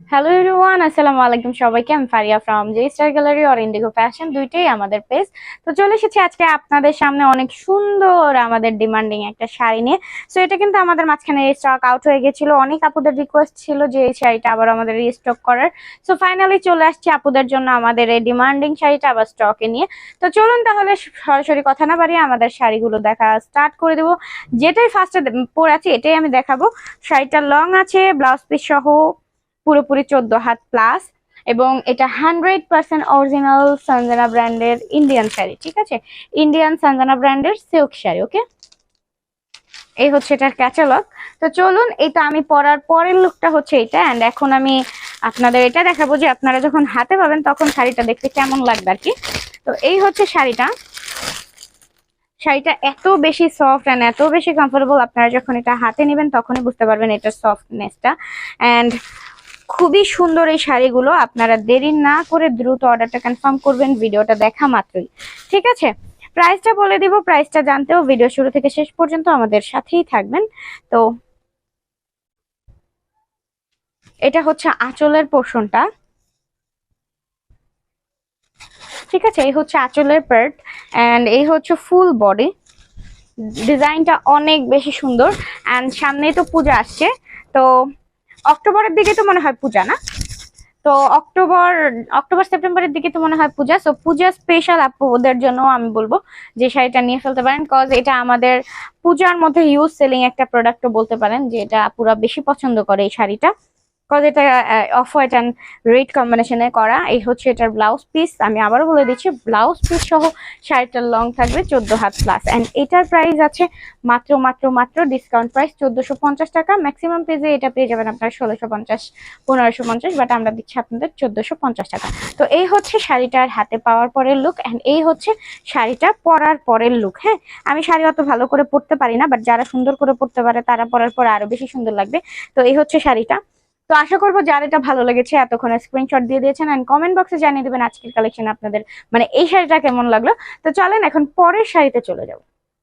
Hello everyone আসসালামু আলাইকুম সবাইকে। আমি Faria from J star gallery or Indigo fashion দুইটাই আমাদের পেজ তো চলে এসেছি আজকে আপনাদের সামনে অনেক সুন্দর আমাদের ডিমান্ডিং একটা শাড়ি নিয়ে। সো এটা কিন্তু আমাদের মাঝখানে স্টক আউট হয়ে গেছিল। অনেক আপুদের রিকোয়েস্ট ছিল যে এই শাড়িটা আবার আমাদের রিস্টক করার। সো ফাইনালি চলে আসছে আপুদের জন্য আমাদের এই ডিমান্ডিং শাড়িটা আবার স্টকে নিয়ে। তো চলুন তাহলে সরাসরি কথা না বাড়িয়ে আমাদের শাড়িগুলো দেখা স্টার্ট করে দেবো। যেটাই ফার্স্টে পরে আছি, এটাই আমি দেখাবো। শাড়িটা লং আছে ব্লাউজ পিস সহ পুরোপুরি চোদ্দ হাত প্লাস এবং এটা হান্ড্রেড পার্সেন্ট অরিজিনাল সঞ্জনা ব্র্যান্ডের ইন্ডিয়ান শাড়ি, ঠিক আছে? ইন্ডিয়ান সঞ্জনা ব্র্যান্ডের সিল্ক শাড়ি ওকে এই হচ্ছে এটার ক্যাটালগ তো চলুন, এটা আমি পরার পরের লুকটা হচ্ছে এটা অ্যান্ড এখন আমি আপনাদের এটা দেখাবো যে আপনারা যখন হাতে পাবেন তখন শাড়িটা দেখতে কেমন লাগবে আর কি। তো এই হচ্ছে শাড়িটা। শাড়িটা এত বেশি সফট অ্যান্ড এত বেশি কমফোর্টেবল আপনারা যখন এটা হাতে নেবেন তখনই বুঝতে পারবেন এটার সফটনেসটা অ্যান্ড খুবই সুন্দর এই শাড়িগুলো। আপনারা দেরি না করে দ্রুত অর্ডারটা কনফার্ম করবেন, ভিডিওটা দেখা মাত্রই। ঠিক আছে? প্রাইসটা বলে দিব প্রাইসটা জানতেও ভিডিও শুরু থেকে শেষ পর্যন্ত আমাদের সাথেই থাকবেন। তো, এটা হচ্ছে আঁচলের পোর্শনটা ঠিক আছে? এই হচ্ছে আঁচলের পার্ট অ্যান্ড এই হচ্ছে ফুল বডি ডিজাইনটা অনেক বেশি সুন্দর অ্যান্ড সামনেই তো পূজা আসছে। তো অক্টোবরের দিকে তো মনে হয় পূজা, না? তো অক্টোবর অক্টোবর, সেপ্টেম্বরের দিকে তো মনে হয় পূজা। সো পূজা স্পেশাল আপুদের জন্য আমি বলব যে শাড়িটা নিয়ে ফেলতে পারেন কজ এটা আমাদের পূজার মধ্যে ইউজ সেলিং একটা প্রোডাক্টও বলতে পারেন যে এটা পুরা বেশি পছন্দ করে এই শাড়িটা। কজ এটা অফ হোয়াইট অ্যান্ড রেড কম্বিনেশনে করা, এই হচ্ছে এটার ব্লাউজ পিস আমি আবারও বলে দিচ্ছি ব্লাউজ পিস সহ শাড়িটার লং থাকবে চোদ্দ হাত প্লাস অ্যান্ড এটার প্রাইস আছে মাত্র মাত্র মাত্র ডিসকাউন্ট প্রাইস চোদ্দশো পঞ্চাশ টাকা। ম্যাক্সিমাম পেজে এটা পেয়ে যাবেন আপনার ষোলোশো পঞ্চাশ, পনেরোশো পঞ্চাশ বাট আমরা দিচ্ছি আপনাদের চোদ্দশো পঞ্চাশ টাকা। তো এই হচ্ছে শাড়িটার হাতে পাওয়ার পরের লুক অ্যান্ড এই হচ্ছে শাড়িটা পরার পরের লুক হ্যাঁ? আমি শাড়ি অত ভালো করে পরতে পারি না বাট যারা সুন্দর করে পরতে পারে, তারা পরার পরে আরও বেশি সুন্দর লাগবে। তো এই হচ্ছে শাড়িটা। তো আশা করব যার এটা ভালো লেগেছে এতক্ষণ স্ক্রিনশট দিয়ে দিয়েছেন অ্যান্ড কমেন্ট বক্সে জানিয়ে দেবেন আজকের কালেকশন আপনাদের মানে এই শাড়িটা কেমন লাগল? তো চলেন এখন পরের শাড়িতে চলে যাব।